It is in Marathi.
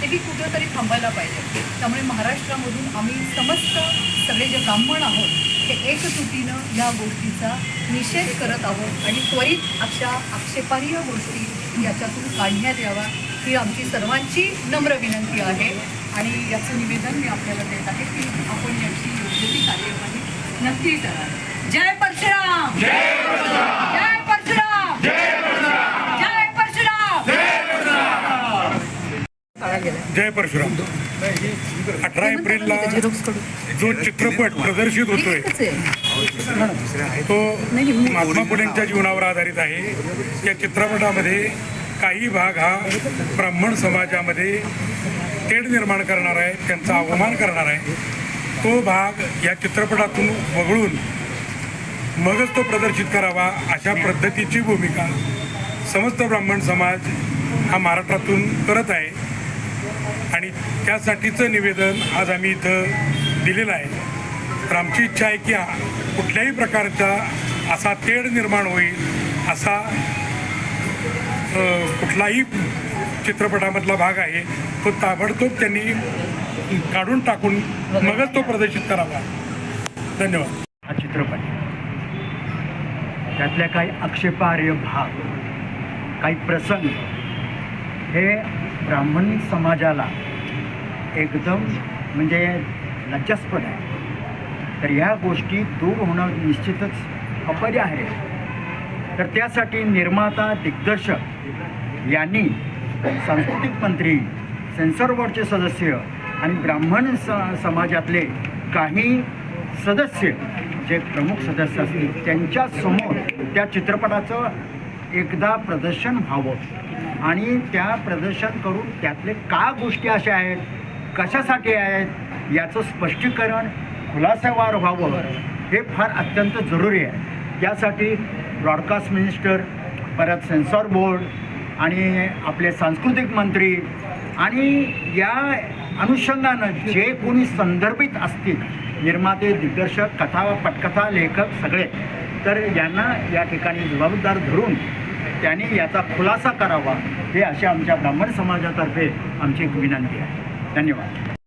तेही कुठंतरी थांबायला पाहिजे. त्यामुळे महाराष्ट्रामधून आम्ही समस्त सगळे जे ब्राह्मण आहोत ते एकजुटीनं या गोष्टीचा निषेध करत आहोत आणि त्वरित अशा आक्षेपार्ह गोष्टी याच्यातून काढण्यात याव्या ही आमची सर्वांची नम्र विनंती आहे. आणि याचं निवेदन मी आपल्याला देत आहे की आपण याची योग्य ती कार्यवाही नक्की करा जय परशुराम! जय परशुराम जय परशुराम जय परशुराम. अठरा एप्रिलला जो चित्रपट प्रदर्शित होतोय तो महात्मा फुलेंच्या जीवनावर आधारित आहे. या चित्रपटामध्ये काही भाग हा ब्राह्मण समाजामध्ये तेढ निर्माण करणार आहे त्यांचा अवमान करणार आहे. तो भाग या चित्रपटातून वगळून मगच तो प्रदर्शित करावा अशा पद्धतीची भूमिका समस्त ब्राह्मण समाज हा महाराष्ट्रातून करत आहे. आणि त्यासाठीचं निवेदन आज आम्ही इथं दिलेलं आहे. तर आमची इच्छा आहे की कुठल्याही प्रकारचा असा तेढ निर्माण होईल असा कुठलाही चित्रपटामधला भाग आहे तो ताबडतोब त्यांनी काढून टाकून मगच तो प्रदर्शित करावा. धन्यवाद. हा चित्रपट. त्यातल्या काही आक्षेपार्ह भाग काही प्रसंग हे ब्राह्मण समाजाला एकदम म्हणजे लज्जास्पद आहे. तर ह्या गोष्टी दूर होणं निश्चितच अपरिहार्य आहे. तर त्यासाठी निर्माता दिग्दर्शक यांनी सांस्कृतिक मंत्री सेन्सॉर बोर्डचे सदस्य आणि ब्राह्मण स समाजातले काही सदस्य जे प्रमुख सदस्य असतील त्यांच्यासमोर त्या चित्रपटाचं एकदा प्रदर्शन व्हावं. आणि त्या प्रदर्शन करून त्यातले का गोष्टी अशा आहेत कशासाठी आहेत याचं स्पष्टीकरण खुलासावार व्हावं हे फार अत्यंत जरुरी आहे. यासाठी ब्रॉडकास्ट मिनिस्टर परत सेन्सॉर बोर्ड आणि आपले सांस्कृतिक मंत्री आणि या अनुषंगानं जे कोणी संदर्भित असतील निर्माते दिग्दर्शक कथा पटकथा लेखक सगळे तर यांना या ठिकाणी जबाबदार धरून त्यांनी याचा खुलासा करावा. हे अशा आमच्या ब्राह्मण समाजातर्फे आमची एक विनंती आहे. धन्यवाद.